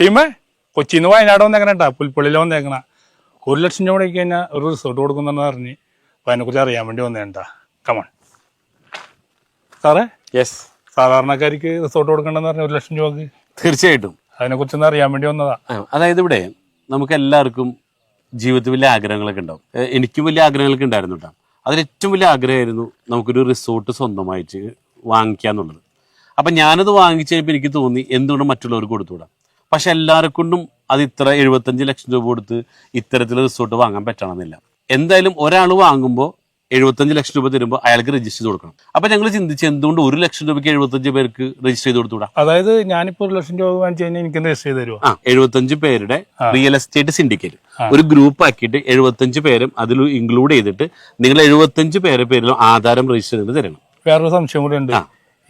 ടീമേ കൊച്ചിന്ന് വയനാട് വന്നേക്കണ കേട്ടാ പുൽപ്പള്ളിയിൽ വന്നേക്കണ. ഒരു ലക്ഷം രൂപ കൊടുക്കി കഴിഞ്ഞാൽ ഒരു റിസോർട്ട് കൊടുക്കുന്നെന്ന് പറഞ്ഞ് അപ്പൊ അതിനെക്കുറിച്ച് അറിയാൻ വേണ്ടി വന്നേട്ടാ കമൺ സാറേ? യെസ് സാധാരണക്കാർക്ക് റിസോർട്ട് കൊടുക്കണ്ടെന്ന് പറഞ്ഞ ഒരു ലക്ഷം രൂപക്ക്? തീർച്ചയായിട്ടും. അതിനെക്കുറിച്ചൊന്ന് അറിയാൻ വേണ്ടി വന്നതാ. അതായത് ഇവിടെ നമുക്ക് എല്ലാവർക്കും ജീവിതത്തിൽ വലിയ ആഗ്രഹങ്ങളൊക്കെ ഉണ്ടാവും. എനിക്കും വലിയ ആഗ്രഹങ്ങളൊക്കെ ഉണ്ടായിരുന്നു കേട്ടോ. അതിൽ ഏറ്റവും വലിയ ആഗ്രഹമായിരുന്നു നമുക്കൊരു റിസോർട്ട് സ്വന്തമായിട്ട് വാങ്ങിക്കുക എന്നുള്ളത് അപ്പം ഞാനത് വാങ്ങിച്ചപ്പോൾ എനിക്ക് തോന്നി എന്തുകൊണ്ട് മറ്റുള്ളവർക്ക് കൊടുത്തുകൂടാ? പക്ഷെ എല്ലാവരെ കൊണ്ടും അത് ഇത്ര എഴുപത്തഞ്ച് ലക്ഷം രൂപ കൊടുത്ത് ഇത്തരത്തിൽ റിസോർട്ട് വാങ്ങാൻ പറ്റണമെന്നില്ല. എന്തായാലും ഒരാൾ വാങ്ങുമ്പോൾ എഴുപത്തഞ്ച് ലക്ഷം രൂപ തരുമ്പോൾ അയാൾക്ക് രജിസ്റ്റർ ചെയ്ത് കൊടുക്കണം. അപ്പൊ ഞങ്ങൾ ചിന്തിച്ച് എന്തുകൊണ്ട് ഒരു ലക്ഷം രൂപയ്ക്ക് എഴുപത്തഞ്ച് പേർക്ക് രജിസ്റ്റർ ചെയ്ത് കൊടുത്തുകൂടാ അതായത് ഞാനിപ്പോ ഒരു ലക്ഷം രൂപ വാങ്ങിച്ചു കഴിഞ്ഞാൽ എനിക്ക് രജിസ്റ്റർ ചെയ്ത് തരുമോ ആ എഴുപത്തഞ്ച് പേരുടെ റിയൽ എസ്റ്റേറ്റ് സിൻഡിക്കേറ്റ് ഒരു ഗ്രൂപ്പ് ആക്കിയിട്ട് എഴുപത്തഞ്ച് പേരും അതിൽ ഇൻക്ലൂഡ് ചെയ്തിട്ട് നിങ്ങൾ എഴുപത്തഞ്ച് പേരെ പേരിലും ആധാരം രജിസ്റ്റർ ചെയ്ത് തരണം. വേറൊരു സംശയം കൂടെ ഉണ്ട്.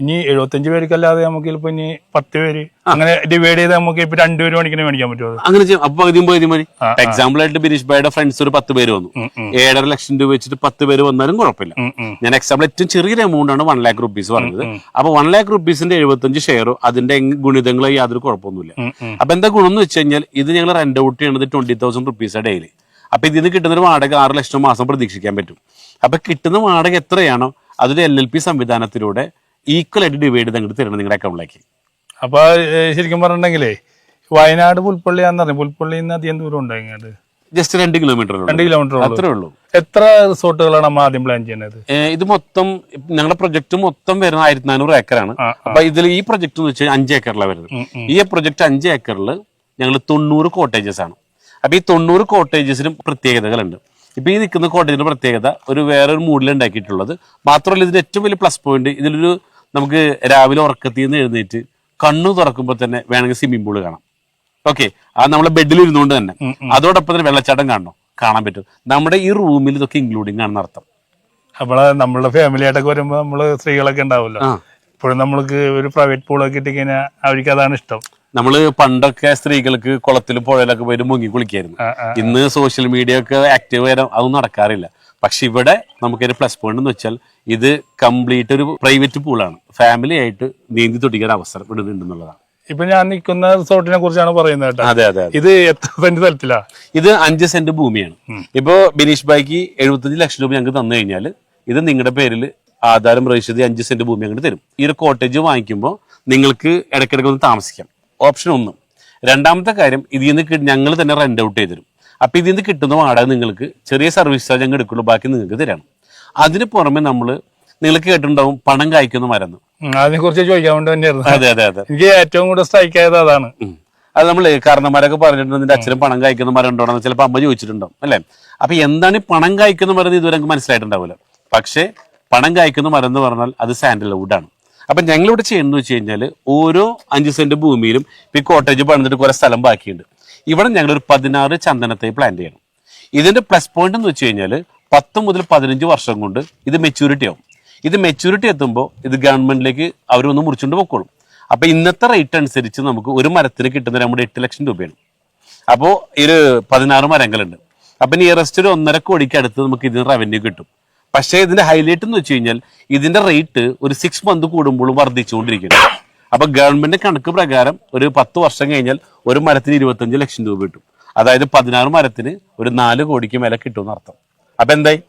ഇനി എഴുപത്തഞ്ച് പേർക്കല്ലാതെ നമുക്ക് ഇപ്പൊ ഇനി പത്ത് പേര് അങ്ങനെ ഡിവൈഡ് ചെയ്ത് നമുക്ക് ഇപ്പൊ രണ്ടുപേര് മണിക്കിനെ മേടിക്കാൻ പറ്റുമോ? അങ്ങനെ ചെയ്യും. അപ്പൊ പകുതിയും പകുതി മതി. എക്സാമ്പിൾ ആയിട്ട് ബിനീഷ് ഭായിയുടെ ഫ്രണ്ട്സ് ഒരു പത്ത് പേര് വന്നു. ഏഴര ലക്ഷം രൂപ വെച്ചിട്ട് പത്ത് പേര് വന്നാലും കുഴപ്പമില്ല. ഞാൻ എക്സാമ്പിൾ ഏറ്റവും ചെറിയൊരു എമൗണ്ട് ആണ് വൺ ലാക്ക് റുപ്പീസ് പറഞ്ഞത്. അപ്പൊ വൺ ലാക്ക് റുപ്പീസിന്റെ എഴുപത്തഞ്ച് ഷെയറോ അതിന്റെ ഗുണിതങ്ങൾ ഗുണിതങ്ങളോ യാതൊരു കുഴപ്പമൊന്നുമില്ല. അപ്പൊ എന്താ ഗുണം എന്ന് വെച്ച് കഴിഞ്ഞാൽ ഇത് ഞങ്ങൾ റെന്റ് ഔട്ട് ചെയ്യണത് ട്വന്റി തൗസൻഡ് റുപ്പീസ് ഡെയിലി അപ്പൊ ഇതിന് കിട്ടുന്ന ഒരു വാടക ആറ് ലക്ഷം മാസം പ്രതീക്ഷിക്കാൻ പറ്റും. അപ്പൊ കിട്ടുന്ന വാടക എത്രയാണോ അതൊരു എൽ എൽ പി സംവിധാനത്തിലൂടെ ഈക്വൽ ആയിട്ട് ഡിവൈഡ് ചെയ്ത് അങ്ങോട്ട് തരണം നിങ്ങളുടെ അക്കൗണ്ടിലേക്ക് അപ്പൊ ശരിക്കും പറഞ്ഞിട്ടുണ്ടെങ്കിലേ വയനാട് പുൽപ്പള്ളി എന്ന് പറഞ്ഞു പുൽപ്പള്ളിയിൽ നിന്ന് അധികം ദൂരം ഉണ്ട് ഇങ്ങോട്ട് ജസ്റ്റ് രണ്ട് കിലോമീറ്റർ രണ്ട് കിലോമീറ്റർ അത്രേ ഉള്ളൂ. എത്ര റിസോർട്ടുകളാണ് നമ്മൾ ആദ്യം പ്ലാൻ ചെയ്യുന്നത്? ഇത് മൊത്തം ഞങ്ങളുടെ പ്രൊജക്ട് മൊത്തം വരുന്ന ആയിരത്തി നാനൂറ് ഏക്കറാണ് അപ്പൊ ഇതിൽ ഈ പ്രൊജക്ട് എന്ന് വെച്ചാൽ അഞ്ച് ഏക്കറിലാണ് വരുന്നത്. ഈ പ്രൊജക്ട് അഞ്ച് ഏക്കറിൽ ഞങ്ങൾ തൊണ്ണൂറ് കോട്ടേജസ് ആണ്. അപ്പൊ ഈ തൊണ്ണൂറ് കോട്ടേജസിനും പ്രത്യേകതകളുണ്ട്. ഇപ്പൊ ഈ നിൽക്കുന്ന കോട്ടേജിന്റെ പ്രത്യേകത ഒരു വേറൊരു മൂഡിൽ ഉണ്ടാക്കിയിട്ടുള്ളത്. മാത്രമല്ല ഇതിന്റെ ഏറ്റവും വലിയ പ്ലസ് പോയിന്റ് ഇതിലൊരു നമുക്ക് രാവിലെ ഉറക്കത്തിൽ നിന്ന് എഴുന്നേറ്റ് കണ്ണു തുറക്കുമ്പോൾ തന്നെ വേണമെങ്കിൽ സ്വിമ്മിംഗ് പൂൾ കാണാം. ഓക്കെ അത് നമ്മളെ ബെഡിൽ ഇരുന്നുകൊണ്ട് തന്നെ. അതോടൊപ്പം തന്നെ വെള്ളച്ചാട്ടം കാണണം. കാണാൻ പറ്റും. നമ്മുടെ ഈ റൂമിൽ ഇതൊക്കെ ഇൻക്ലൂഡിങ് ആണെന്ന് അർത്ഥം. നമ്മളെ നമ്മളുടെ ഫാമിലി ആയിട്ടൊക്കെ വരുമ്പോ നമ്മൾ സ്ത്രീകളൊക്കെ ഉണ്ടാവുമല്ലോ. ഇപ്പോഴും നമ്മൾക്ക് ഒരു പ്രൈവറ്റ് പൂളൊക്കെ ഇട്ടിക്കഴിഞ്ഞാൽ അവർക്ക് അതാണ് ഇഷ്ടം. നമ്മൾ പണ്ടൊക്കെ സ്ത്രീകൾക്ക് കുളത്തിലും പുഴയിലൊക്കെ പോയിട്ട് മുങ്ങി കുളിക്കായിരുന്നു. ഇന്ന് സോഷ്യൽ മീഡിയ ഒക്കെ ആക്റ്റീവ് വരാൻ അതൊന്നും നടക്കാറില്ല. പക്ഷെ ഇവിടെ നമുക്കൊരു പ്ലസ് പോയിന്റ് എന്ന് വെച്ചാൽ ഇത് കംപ്ലീറ്റ് ഒരു പ്രൈവറ്റ് പൂളാണ് ഫാമിലി ആയിട്ട് നീന്തി തുടിക്കാൻ അവസരം ഇവിടെ ഉണ്ടെന്നുള്ളതാണ് ഇപ്പൊ ഞാൻ നിൽക്കുന്ന റിസോർട്ടിനെ കുറിച്ചാണ് പറയുന്നത് അതെ അതെ അതെ. ഇത് എത്ര സെന്റ് സ്ഥലത്തിലാ? ഇത് അഞ്ച് സെന്റ് ഭൂമിയാണ്. ഇപ്പോ ബിനീഷ് ബായിക്ക് എഴുപത്തഞ്ച് ലക്ഷം രൂപ ഞങ്ങൾക്ക് തന്നു കഴിഞ്ഞാൽ ഇത് നിങ്ങളുടെ പേരിൽ ആധാരം രജിസ്റ്റർ ചെയ്ത് അഞ്ച് സെന്റ് ഭൂമി അങ്ങോട്ട് തരും. ഈ ഒരു കോട്ടേജ് വാങ്ങിക്കുമ്പോൾ നിങ്ങൾക്ക് ഇടയ്ക്കിടയ്ക്ക് ഒന്ന് താമസിക്കാം. ഓപ്ഷൻ ഒന്ന്. രണ്ടാമത്തെ കാര്യം ഇതിൽ നിന്ന് ഞങ്ങൾ തന്നെ റെന്റ് ഔട്ട് ചെയ്തു തരും. അപ്പൊ ഇതിൽ നിന്ന് കിട്ടുന്ന വാടക നിങ്ങൾക്ക് ചെറിയ സർവീസ് ചാർജ് അങ്ങ് എടുക്കുള്ളൂ ബാക്കി നിങ്ങൾക്ക് തരണം അതിന് പുറമെ നമ്മൾ നിങ്ങൾക്ക് കേട്ടിട്ടുണ്ടാവും പണം കായ്ക്കുന്ന മരുന്ന്. അതിനെ കുറിച്ച് ചോദിക്കാൻ വേണ്ടി തന്നെയായിരുന്നു. അതെ അതെ അതെ. എനിക്ക് ഏറ്റവും കൂടുതൽ സ്ട്രൈക്ക് ആയത് അതാണ്. അത് നമ്മൾ കാരണന്മാരൊക്കെ പറഞ്ഞിട്ടുണ്ട് നിന്റെ അച്ഛനും പണം കായ്ക്കുന്ന മരം ഉണ്ടോ ചിലപ്പോൾ അമ്മ ചോദിച്ചിട്ടുണ്ടാവും അല്ലേ? അപ്പൊ എന്താണ് ഈ പണം കായ്ക്കുന്ന മരം എന്ന് ഇതുവരെ നമുക്ക് മനസ്സിലായിട്ടുണ്ടാവില്ല. പക്ഷേ പണം കായ്ക്കുന്ന മരം എന്ന് പറഞ്ഞാൽ അത് സാൻഡൽവുഡ് ആണ്. അപ്പൊ ഞങ്ങളിവിടെ ചെയ്യുന്നത് വെച്ച് കഴിഞ്ഞാൽ ഓരോ അഞ്ച് സെന്റ് ഭൂമിയിലും ഈ കോട്ടേജ് പണിതിട്ട് കുറെ സ്ഥലം ബാക്കിയുണ്ട്. ഇവിടെ ഞങ്ങൾ ഒരു പതിനാറ് ചന്ദനത്തെ പ്ലാൻ ചെയ്യണം. ഇതിന്റെ പ്ലസ് പോയിന്റ് എന്ന് വെച്ച് കഴിഞ്ഞാൽ പത്ത് മുതൽ പതിനഞ്ച് വർഷം കൊണ്ട് ഇത് മെച്യൂരിറ്റി ആവും. ഇത് മെച്യൂരിറ്റി എത്തുമ്പോൾ ഇത് ഗവൺമെന്റിലേക്ക് അവരൊന്ന് മുറിച്ചുകൊണ്ട് പൊക്കോളും. അപ്പോൾ ഇന്നത്തെ റേറ്റ് അനുസരിച്ച് നമുക്ക് ഒരു മരത്തിന് കിട്ടുന്ന നമ്മുടെ എട്ട് ലക്ഷം രൂപയാണ്. അപ്പോൾ ഒരു പതിനാറ് മരങ്ങളുണ്ട്. അപ്പൊ നിയറസ്റ്റ് ഒരു ഒന്നര കോടിക്ക് അടുത്ത് നമുക്ക് ഇതിന് റവന്യൂ കിട്ടും. പക്ഷേ ഇതിന്റെ ഹൈലൈറ്റ് എന്ന് വെച്ച് കഴിഞ്ഞാൽ ഇതിന്റെ റേറ്റ് ഒരു സിക്സ് മന്ത് കൂടുമ്പോഴും വർദ്ധിച്ചുകൊണ്ടിരിക്കുന്നു. അപ്പോൾ ഗവൺമെന്റ് കണക്ക് പ്രകാരം ഒരു പത്ത് വർഷം കഴിഞ്ഞാൽ ഒരു മരത്തിന് ഇരുപത്തഞ്ച് ലക്ഷം രൂപ കിട്ടും. അതായത് പതിനാറ് മരത്തിന് ഒരു നാല് കോടിക്ക് മേലെ കിട്ടും അർത്ഥം. അപ്പൊ എന്തായി?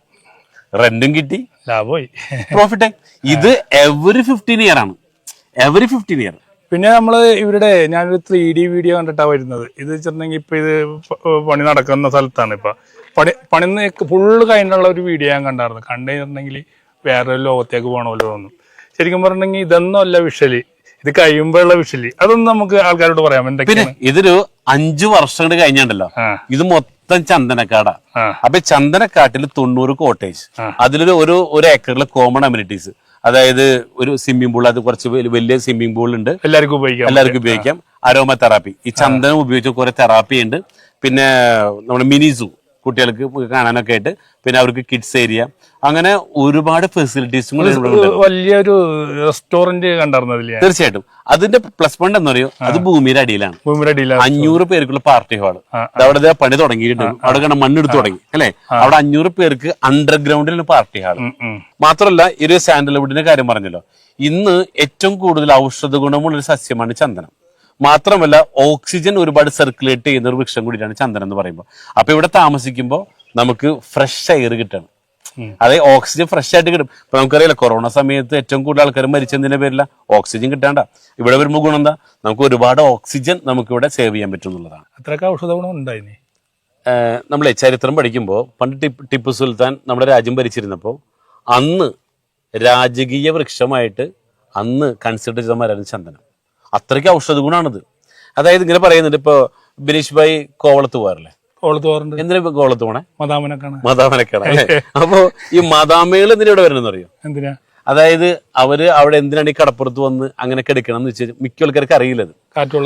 റെന്റും കിട്ടി. ലാഭമായി. പ്രോഫിറ്റ് ഇത് എവറി ഫിഫ്റ്റീൻ ഇയർ ആണ്. എവറി ഫിഫ്റ്റീൻ ഇയർ പിന്നെ നമ്മൾ ഇവരുടെ ഞാനൊരു ത്രീ ഡി വീഡിയോ കണ്ടിട്ടാ വരുന്നത്. ഇത് വെച്ചിട്ടുണ്ടെങ്കിൽ ഇപ്പൊ ഇത് പണി നടക്കുന്ന സ്ഥലത്താണ് ഇപ്പൊ. പണി പണി ഫുള്ള് കഴിഞ്ഞുള്ള ഒരു വീഡിയോ ഞാൻ കണ്ടായിരുന്നു. കണ്ടു കഴിഞ്ഞിട്ടുണ്ടെങ്കിൽ വേറെ ഒരു ലോകത്തേക്ക് പോകണമല്ലോ തോന്നുന്നു തോന്നും ശരിക്കും പറഞ്ഞിട്ടുണ്ടെങ്കിൽ ഇതൊന്നും അല്ല വിഷൽ. ഇത് കഴിയുമ്പോഴുള്ള വിഷൽ. അതൊന്നും നമുക്ക് ആൾക്കാരോട് പറയാം പിന്നെ ഇതൊരു അഞ്ചു വർഷം കൂടി കഴിഞ്ഞുണ്ടല്ലോ. ഇത് മൊത്തം ചന്ദനക്കാടാ. അപ്പൊ ചന്ദനക്കാട്ടിൽ തൊണ്ണൂറ് കോട്ടേജ് അതിലൊരു ഒരു ഒരു ഏക്കറിലെ കോമൺ അമ്യൂണിറ്റീസ് അതായത് ഒരു സ്വിമ്മിംഗ് പൂൾ അത് കുറച്ച് വലിയ- വലിയ സ്വിമ്മിംഗ് പൂൾ ഉണ്ട്. എല്ലാവർക്കും ഉപയോഗിക്കാം. എല്ലാവർക്കും ഉപയോഗിക്കാം. അരോമ തെറാപ്പി ഈ ചന്ദനം ഉപയോഗിച്ച കുറെ തെറാപ്പി ഉണ്ട്. പിന്നെ നമ്മുടെ മിനി സൂ കുട്ടികൾക്ക് കാണാനൊക്കെ ആയിട്ട്. പിന്നെ അവർക്ക് കിഡ്സ് ഏരിയ അങ്ങനെ ഒരുപാട് ഫെസിലിറ്റീസും വലിയൊരു റെസ്റ്റോറന്റ് കണ്ടായിരുന്നതിൽ ഞാൻ തീർച്ചയായിട്ടും. അതിന്റെ പ്ലസ് പോയിന്റ് എന്ന് പറയുക അത് ഭൂമിയുടെ അടിയിലാണ്. ഭൂമിയുടെ അടിയിലാണ്. അഞ്ഞൂറ് പേർക്കുള്ള പാർട്ടി ഹാൾ അവിടെ പണി തുടങ്ങിയിട്ടുണ്ട്. അവിടെ കണ്ട മണ്ണെടുത്ത് തുടങ്ങി. അല്ലെ? അവിടെ അഞ്ഞൂറ് പേർക്ക് അണ്ടർഗ്രൗണ്ടിൽ പാർട്ടി ഹാൾ മാത്രമല്ല ഈ ഒരു സാൻഡൽവുഡിന്റെ കാര്യം പറഞ്ഞല്ലോ. ഇന്ന് ഏറ്റവും കൂടുതൽ ഔഷധ ഗുണമുള്ള ഒരു സസ്യമാണ് ചന്ദനം. മാത്രമല്ല ഓക്സിജൻ ഒരുപാട് സർക്കുലേറ്റ് ചെയ്യുന്ന ഒരു വൃക്ഷം കൂടിയാണ് ചന്ദനം എന്ന് പറയുമ്പോൾ. അപ്പൊ ഇവിടെ താമസിക്കുമ്പോൾ നമുക്ക് ഫ്രഷ് എയർ കിട്ടണം. അതായത് ഓക്സിജൻ ഫ്രഷ് ആയിട്ട് കിട്ടും. ഇപ്പൊ നമുക്കറിയില്ല കൊറോണ സമയത്ത് ഏറ്റവും കൂടുതൽ ആൾക്കാർ മരിച്ചതിന്റെ പേരില്ല ഓക്സിജൻ കിട്ടാണ്ട. ഇവിടെ വരുമ്പോൾ ഗുണം എന്താ? നമുക്ക് ഒരുപാട് ഓക്സിജൻ നമുക്ക് ഇവിടെ സേവ് ചെയ്യാൻ പറ്റും എന്നുള്ളതാണ്. അത്രയൊക്കെ ഔഷധ ഗുണം ഉണ്ടായിനി. നമ്മളെ ചരിത്രം പഠിക്കുമ്പോൾ പണ്ട് ടിപ്പ് ടിപ്പു സുൽത്താൻ നമ്മുടെ രാജ്യം ഭരിച്ചിരുന്നപ്പോൾ അന്ന് രാജകീയ വൃക്ഷമായിട്ട് അന്ന് കൺസിഡർ ചെയ്ത മരമാണ് ചന്ദനം. അത്രയ്ക്ക് ഔഷധ ഗുണമാണിത് അതായത് ഇങ്ങനെ പറയുന്നുണ്ട് ഇപ്പൊ ബിനീഷ് ഭായി കോവളത്ത് പോകാറില്ലേ? കോളത്ത് എന്തിനാ ഇപ്പൊ കോവളത്ത് പോണേ? മദാമനക്കാണ്. മദാമനക്കാണ് അപ്പോ ഈ മദാമകൾ എന്തിനാ ഇവിടെ വരണമെന്ന് അറിയോ എന്തിനാ? അതായത് അവർ അവിടെ എന്തിനാണ് ഈ കടപ്പുറത്ത് വന്ന് അങ്ങനെ എടുക്കണം എന്ന് വെച്ചാൽ മിക്ക ആൾക്കാർക്ക് അറിയില്ല അത്.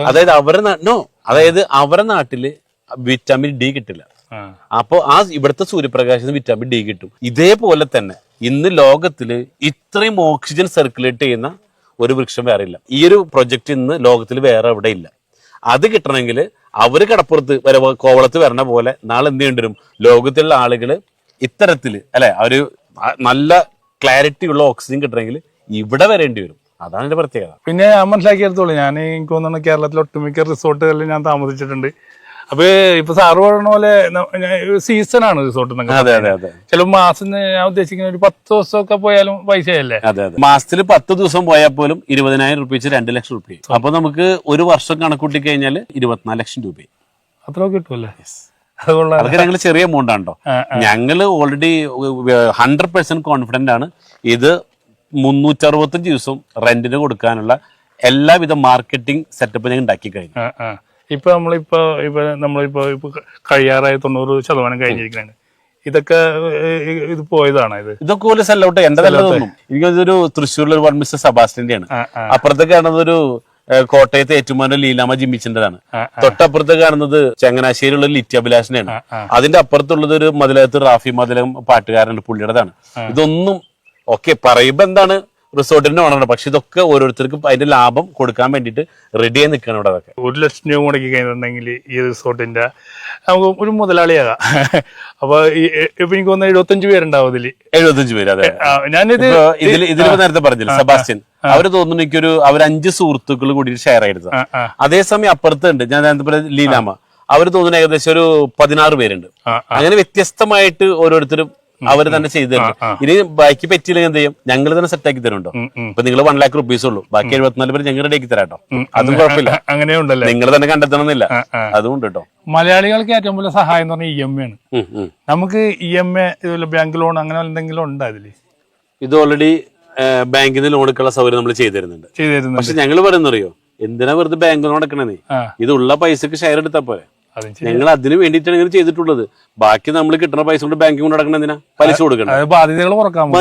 അതായത് അവരെ നോ അതായത് അവരെ നാട്ടിൽ വിറ്റാമിൻ ഡി കിട്ടില്ല. അപ്പോ ആ ഇവിടുത്തെ സൂര്യപ്രകാശത്തിന് വിറ്റാമിൻ ഡി കിട്ടും. ഇതേപോലെ തന്നെ ഇന്ന് ലോകത്തിൽ ഇത്രയും ഓക്സിജൻ സർക്കുലേറ്റ് ചെയ്യുന്ന ഒരു വൃക്ഷം വേറെ ഇല്ല. ഈ ഒരു പ്രൊജക്റ്റ് ഇന്ന് ലോകത്തിൽ വേറെ എവിടെ ഇല്ല. അത് കിട്ടണമെങ്കിൽ അവർ കടപ്പുറത്ത് വര കോവളത്ത് വരണ പോലെ നാളെ എന്ത് ചെയ്യേണ്ടി വരും? ലോകത്തിലുള്ള ആളുകൾ ഇത്തരത്തിൽ അല്ലെ? ഒരു നല്ല ക്ലാരിറ്റി ഉള്ള ഓക്സിജൻ കിട്ടണമെങ്കിൽ ഇവിടെ വരേണ്ടി വരും. അതാണ് എന്റെ പ്രത്യേകത. പിന്നെ ഞാൻ മനസ്സിലാക്കിയെടുത്തോളൂ. ഞാൻ എനിക്ക് തോന്നുന്നു കേരളത്തിലെ ഒട്ടുമിക്ക റിസോർട്ടുകളിൽ ഞാൻ താമസിച്ചിട്ടുണ്ട്. അപ്പൊ ഇപ്പൊ സാറ് പറഞ്ഞ പോലെ സീസൺ ആണ് റിസോർട്ട് അതെ അതെ അതെ. ചില മാസം ഞാൻ ഉദ്ദേശിക്കുന്ന ഒരു പത്ത് ദിവസമൊക്കെ പോയാലും പൈസയല്ലേ? അതെ അതെ. മാസത്തിൽ പത്ത് ദിവസം പോയാൽ പോലും ഇരുപതിനായിരം റുപ്യ വെച്ച് രണ്ട് ലക്ഷം റുപ്യ അപ്പൊ നമുക്ക് ഒരു വർഷം കണക്കൂട്ടി കഴിഞ്ഞാൽ ഇരുപത്തിനാല് ലക്ഷം രൂപ. അത്ര കിട്ടുമല്ലേ അതൊക്കെ ഞങ്ങൾ ചെറിയ എമൗണ്ട് ആണോ ഞങ്ങൾ ഞങ്ങൾ ഓൾറെഡി ഹൺഡ്രഡ് പെർസെന്റ് കോൺഫിഡന്റ് ആണ്. ഇത് മുന്നൂറ്ററുപത്തഞ്ച് ദിവസം റെന്റിന് കൊടുക്കാനുള്ള എല്ലാവിധ മാർക്കറ്റിംഗ് സെറ്റപ്പ് ഞങ്ങൾ ഉണ്ടാക്കി കഴിഞ്ഞു. ഇപ്പൊ നമ്മളിപ്പോ ഇപ്പൊ നമ്മളിപ്പോ ഇപ്പൊ കഴിയാറായ തൊണ്ണൂറ് ശതമാനം കഴിഞ്ഞിരിക്കുന്നുണ്ട്. ഇതൊക്കെ ഇത് പോയതാണ് ഇത്? ഇതൊക്കെ പോലെ സെൽ ഔട്ട് എന്റെ നല്ല തോന്നും എനിക്കതൊരു തൃശ്ശൂരിലെ ഒരു വൺ മിസ്റ്റർ സബാസ്റ്റിന്റെ ആണ്. കാണുന്നത് ഒരു കോട്ടയത്തെ ഏറ്റുമാനൂർ ലീലാമ ജിമ്മിച്ചിന്റെതാണ് ആ, തൊട്ടപ്പുറത്ത് കാണുന്നത് ചങ്ങനാശ്ശേരിയുള്ള ലിറ്റി അഭിലാഷിനെയാണ്. അതിന്റെ അപ്പുറത്തുള്ളത് ഒരു മതിലകത്ത് റാഫി മതിലകം പാട്ടുകാരനുണ്ട് പുള്ളിയുടെതാണ്. ഇതൊന്നും ഓക്കെ പറയുമ്പോ എന്താണ് റിസോർട്ടിന്റെ ഓണറാണ്. പക്ഷെ ഇതൊക്കെ ഓരോരുത്തർക്കും അതിന്റെ ലാഭം കൊടുക്കാൻ വേണ്ടിയിട്ട് റെഡിയായി നിൽക്കണം ഇവിടെ അതൊക്കെ. ഒരു ലക്ഷം രൂപ മുടക്കി കഴിഞ്ഞിട്ടുണ്ടെങ്കിൽ ഈ റിസോർട്ടിന്റെ നമുക്ക് ഒരു മുതലാളിയാകാം. അപ്പൊ ഇപ്പൊ എനിക്ക് തോന്നുന്നു എഴുപത്തഞ്ച് പേരുണ്ടാവും ഇതിൽ. എഴുപത്തഞ്ച് പേര് അതെ ഞാനിത് ഇതിൽ ഇതിൽ നേരത്തെ പറഞ്ഞില്ല സെബാസ്റ്റ്യൻ. അവർ തോന്നുന്നു എനിക്കൊരു അവർ അഞ്ച് സുഹൃത്തുക്കൾ കൂടി ഷെയർ ആയിരുന്നു. അതേസമയം അപ്പുറത്ത് അതേസമയം അപ്പുറത്തുണ്ട് ഞാൻ നേരത്തെ പറഞ്ഞ ലീലാമ അവർ തോന്നുന്നു ഏകദേശം ഒരു പതിനാറ് പേരുണ്ട്. അങ്ങനെ വ്യത്യസ്തമായിട്ട് ഓരോരുത്തരും അവർ തന്നെ ചെയ്തു തരും. ഇനി ബാക്കി പറ്റിയില്ലെങ്കിൽ എന്ത് ചെയ്യും? ഞങ്ങൾ തന്നെ സെറ്റ് ആക്കി തരുണ്ടോ. ഇപ്പൊ നിങ്ങൾ വൺ ലാക്ക് റുപ്പീസ് ഉള്ളൂ. ബാക്കി എഴുപത്തിനാല് പേര് ഞങ്ങൾ റെഡി ആക്കി തരാട്ടോ അതും കുഴപ്പമില്ല. അങ്ങനെയുണ്ടല്ലോ നിങ്ങൾ തന്നെ കണ്ടെത്തണമെന്നില്ല. അതുകൊണ്ട് കേട്ടോ. മലയാളികൾക്ക് ഏറ്റവും വലിയ സഹായം എന്ന് പറഞ്ഞാൽ ഇ എം എ ആണ്. നമുക്ക് ഇ എം എ ഇതുപോലെ ബാങ്ക് ലോൺ അങ്ങനെ എന്തെങ്കിലും ഉണ്ടോ അതിൽ? ഇത് ഓൾറെഡി ബാങ്കിൽ നിന്ന് ലോൺ എടുക്കാനുള്ള സൗകര്യം നമ്മൾ ചെയ്തു തരുന്നുണ്ട്. പക്ഷെ ഞങ്ങൾ പറയുന്നറിയോ എന്തിനാ വെറുതെ ബാങ്ക് ലോൺ അടക്കണേ ആ. ഇതുള്ള പൈസക്ക് ഷെയർ എടുത്താ പോരെ? അതും ശരി. ഞങ്ങൾ അതിന് വേണ്ടിയിട്ടാണ് ഇങ്ങനെ ചെയ്തിട്ടുള്ളത്. ബാക്കി നമ്മൾ കിട്ടുന്ന പൈസ കൊണ്ട് ബാങ്കിൽ കൊണ്ട് നടക്കണം എന്തിനാ? പലിശ കൊടുക്കണം ബാധ്യതകൾ കുറക്കാം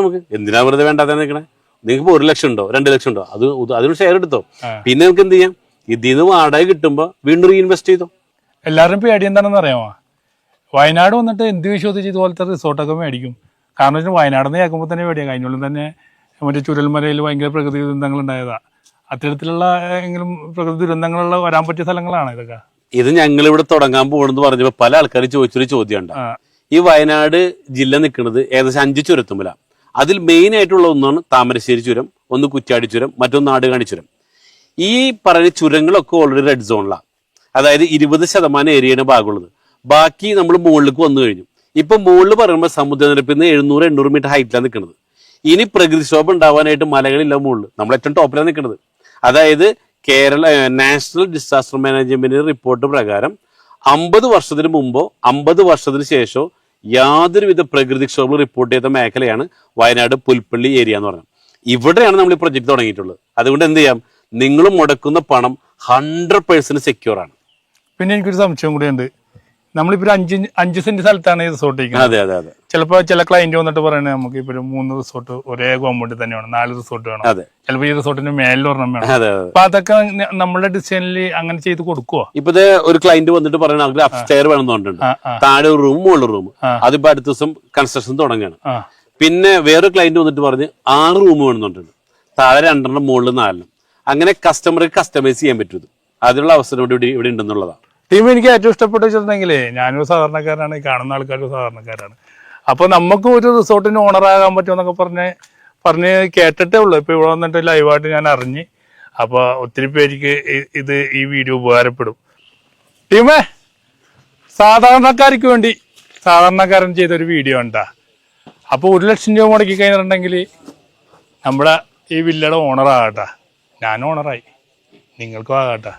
നമുക്ക്. എന്തിനാ വെറുതെ വേണ്ടാതെ നിൽക്കണേ നിങ്ങൾക്ക് ഒരു ലക്ഷം ഉണ്ടോ? രണ്ട് ലക്ഷം ഉണ്ടോ? അത് അതിന് ഷെയർ എടുത്തോ? പിന്നെ നമുക്ക് എന്ത് ചെയ്യാം? ഇതിൽ നിന്ന് വാടക കിട്ടുമ്പോ വീണ്ടും റീഇൻവെസ്റ്റ് ചെയ്തോ? എല്ലാവരും പേടി എന്താണെന്ന് അറിയാമോ? വയനാട് വന്നിട്ട് എന്ത് വിശ്വസിച്ച് ഇതുപോലത്തെ റിസോർട്ടൊക്കെ മേടിക്കും? കാരണം വെച്ചാൽ വയനാട് നിന്ന് കേൾക്കുമ്പോൾ തന്നെ പേടിയാണ് കഴിഞ്ഞോളം തന്നെ മറ്റേ ചുരൽമലയിൽ ഭയങ്കര പ്രകൃതി ദുരന്തങ്ങൾ ഉണ്ടായതാ. അത്തരത്തിലുള്ള എങ്കിലും പ്രകൃതി ദുരന്തങ്ങളുള്ള വരാൻ പറ്റിയ സ്ഥലങ്ങളാണ് ഇതൊക്കെ. ഇത് ഞങ്ങൾ ഇവിടെ തുടങ്ങാൻ പോകണമെന്ന് പറഞ്ഞപ്പോൾ പല ആൾക്കാർ ചോദിച്ചൊരു ചോദ്യം ഉണ്ട് ഈ വയനാട് ജില്ല നിൽക്കുന്നത് ഏകദേശം അഞ്ച് ചുരത്തുമ്പല അതിൽ മെയിൻ ആയിട്ടുള്ള ഒന്നാണ് താമരശ്ശേരി ചുരം ഒന്ന് കുറ്റാടി ചുരം മറ്റൊന്ന് നാടുകാണി ചുരം. ഈ പറയുന്ന ചുരങ്ങളൊക്കെ ഓൾറെഡി റെഡ് സോണിലാണ് അതായത് ഇരുപത് ശതമാനം ഏരിയയുടെ ഭാഗമുള്ളത്. ബാക്കി നമ്മൾ മുകളിലേക്ക് വന്നു കഴിഞ്ഞു. ഇപ്പൊ മുകളിൽ പറയുമ്പോൾ സമുദ്രനിരപ്പിൽ നിന്ന് എഴുന്നൂറ് എണ്ണൂറ് മീറ്റർ ഹൈറ്റിലാണ് നിൽക്കുന്നത്. ഇനി പ്രകൃതിക്ഷോഭം ഉണ്ടാവാനായിട്ട് മലകളില്ല മുകളിൽ. നമ്മൾ ഏറ്റവും ടോപ്പിലാണ് നിൽക്കുന്നത്. അതായത് Kerala national disaster management report പ്രകാരം അമ്പത് വർഷത്തിന് മുമ്പോ അമ്പത് വർഷത്തിന് ശേഷമോ യാതൊരുവിധ പ്രകൃതിക്ഷോഭം റിപ്പോർട്ട് ചെയ്ത മേഖലയാണ് വയനാട് പുൽപ്പള്ളി ഏരിയ എന്ന് പറഞ്ഞത്. ഇവിടെയാണ് നമ്മൾ ഈ പ്രൊജക്ട് തുടങ്ങിയിട്ടുള്ളത്. അതുകൊണ്ട് എന്ത് ചെയ്യാം? നിങ്ങൾ മുടക്കുന്ന പണം ഹൺഡ്രഡ് പേഴ്സെന്റ് സെക്യൂർ ആണ്. പിന്നെ എനിക്കൊരു സംശയം കൂടിയുണ്ട്. നമ്മളിപ്പോ അഞ്ച് അഞ്ച് സെന്റ് സ്ഥലത്താണ് ഈ റിസോർട്ട് ചിലപ്പോ അതെ അതെ അതെ. ചിലപ്പോൾ ചില ക്ലയന്റ് വന്നിട്ട് പറയുന്നത് നമുക്ക് ഇപ്പൊ മൂന്ന് റിസോർട്ട് ഒരേ കോമ്പൗണ്ടിൽ തന്നെ വേണം നാല് റിസോർട്ട് വേണം. അതെ. ചിലപ്പോൾ ഈ റിസോർട്ടിന് മേലിൽ ഒരെണ്ണം വേണം. അപ്പൊ അതൊക്കെ നമ്മുടെ ഡിസൈനിൽ അങ്ങനെ ചെയ്ത് കൊടുക്കുവോ? ഇപ്പൊ ഒരു ക്ലയന്റ് വന്നിട്ട് അവർക്ക് അപ്സ്റ്റെയർ വേണം പറഞ്ഞിട്ടുണ്ട്. താഴെ ഒരു റൂം മുകളിൽ റൂം. അതിപ്പോ അടുത്ത ദിവസം കൺസ്ട്രക്ഷൻ തുടങ്ങുകയാണ്. പിന്നെ വേറെ ക്ലയന്റ് വന്നിട്ട് പറഞ്ഞ് ആറ് റൂം വേണമെന്നുണ്ട് താഴെ രണ്ടെണ്ണം മുകളിൽ നാലെണ്ണം അങ്ങനെ കസ്റ്റമർക്ക് കസ്റ്റമൈസ് ചെയ്യാൻ പറ്റും അതിനുള്ള അവസരം ഇവിടെ- ഇവിടെ ഉണ്ടെന്നുള്ളതാണ്. ടീം എനിക്ക് ഏറ്റവും ഇഷ്ടപ്പെട്ട വെച്ചിട്ടുണ്ടെങ്കിൽ ഞാനൊരു സാധാരണക്കാരനാണ് കാണുന്ന ആൾക്കാരും സാധാരണക്കാരാണ്. അപ്പൊ നമുക്ക് ഒരു റിസോർട്ടിന് പറ്റുമോ എന്നൊക്കെ പറഞ്ഞ് പറഞ്ഞ് കേട്ടിട്ടേ ഉള്ളൂ. ഇപ്പൊ ഇവിടെ വന്നിട്ട് ലൈവായിട്ട് ഞാൻ അറിഞ്ഞ്. അപ്പോൾ ഒത്തിരി പേർക്ക് ഇത് ഈ വീഡിയോ ഉപകാരപ്പെടും. ടീമേ സാധാരണക്കാർക്ക് വേണ്ടി സാധാരണക്കാരൻ ചെയ്തൊരു വീഡിയോ ഉണ്ടാ അപ്പോൾ ഒരു ലക്ഷം രൂപ മുടക്കി കഴിഞ്ഞിട്ടുണ്ടെങ്കിൽ നമ്മുടെ ഈ വില്ലയുടെ ഓണറാകട്ടെ ഞാൻ ഓണറായി നിങ്ങൾക്കും ആകട്ടെ.